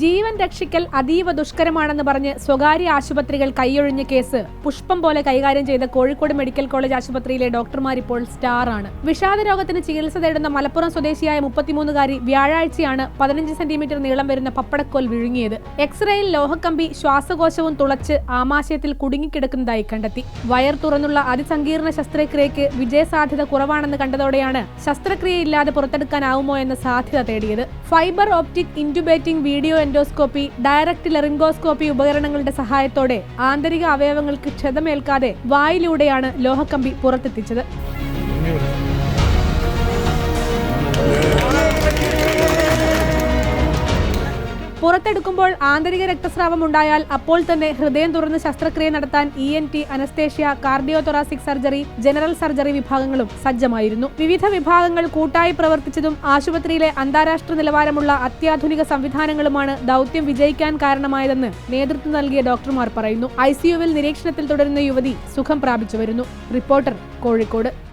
ജീവൻ രക്ഷിക്കൽ അതീവ ദുഷ്കരമാണെന്ന് പറഞ്ഞ് സ്വകാര്യ ആശുപത്രികൾ കൈയൊഴിഞ്ഞ കേസ്. പുഷ്പം പോലെ കൈകാര്യം ചെയ്ത കോഴിക്കോട് മെഡിക്കൽ കോളേജ് ആശുപത്രിയിലെ ഡോക്ടർമാർ ഇപ്പോൾ സ്റ്റാർ ആണ് വിഷാദ രോഗത്തിന് ചികിത്സ തേടുന്ന മലപ്പുറം സ്വദേശിയായ മുപ്പത്തിമൂന്നുകാരി വ്യാഴാഴ്ചയാണ് പതിനഞ്ച് സെന്റിമീറ്റർ നീളം വരുന്ന പപ്പടക്കോൽ വിഴുങ്ങിയത്. എക്സ്റേയിൽ ലോഹക്കമ്പി ശ്വാസകോശവും തുളച്ച് ആമാശയത്തിൽ കുടുങ്ങിക്കിടക്കുന്നതായി കണ്ടെത്തി. വയർ തുറന്നുള്ള അതിസങ്കീർണ ശസ്ത്രക്രിയയ്ക്ക് വിജയസാധ്യത കുറവാണെന്ന് കണ്ടതോടെയാണ് ശസ്ത്രക്രിയയില്ലാതെ പുറത്തെടുക്കാനാവുമോ എന്ന സാധ്യത തേടിയത്. Fibre optic intubating video endoscopy direct laryngoscopy ഉപകരണങ്ങളുടെ സഹായത്തോടെ ആന്തരിക അവയവങ്ങൾക്ക് ക്ഷതമേൽക്കാതെ വായിലൂടെയാണ് ലോഹക്കമ്പി പുറത്തെത്തിച്ചത്. പുറത്തെടുക്കുമ്പോൾ ആന്തരിക രക്തസ്രാവം ഉണ്ടായാൽ അപ്പോൾ തന്നെ ഹൃദയം തുറന്ന് ശസ്ത്രക്രിയ നടത്താൻ E N T anaesthesia cardiothoracic surgery general surgery വിഭാഗങ്ങളും സജ്ജമായിരുന്നു. വിവിധ വിഭാഗങ്ങൾ കൂട്ടായി പ്രവർത്തിച്ചതും ആശുപത്രിയിലെ അന്താരാഷ്ട്ര നിലവാരമുള്ള അത്യാധുനിക സംവിധാനങ്ങളുമാണ് ദൗത്യം വിജയിക്കാൻ കാരണമായതെന്ന് നേതൃത്വം നൽകിയ ഡോക്ടർമാർ പറയുന്നു. ഐസിയുവിൽ നിരീക്ഷണത്തിൽ തുടരുന്ന യുവതി സുഖം പ്രാപിച്ചു വരുന്നു റിപ്പോർട്ടർ കോഴിക്കോട്.